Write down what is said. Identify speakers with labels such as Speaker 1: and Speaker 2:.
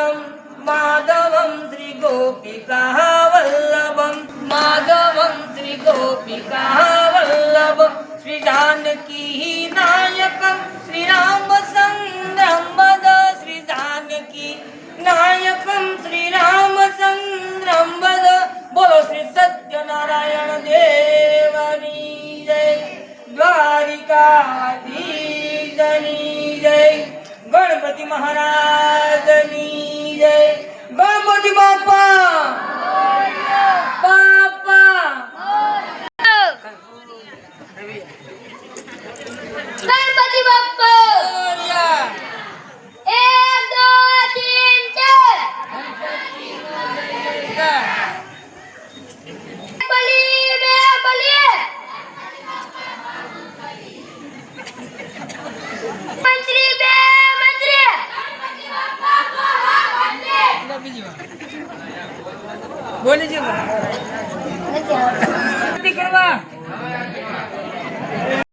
Speaker 1: माधवं माधवं श्रीगोपिकाः वल्लभं माधवं श्रीगोपिकाः वल्लभं श्रीजानकीः नायकं श्रीरामचन्द्रं वद श्रीजानकी नायकं श्रीरामचन्द्रं वद। बोलो श्री सत्यनारायण देवनी जय द्वारिकाधीशनी जय।
Speaker 2: गणपति
Speaker 1: महाराज બોલી જ કરવા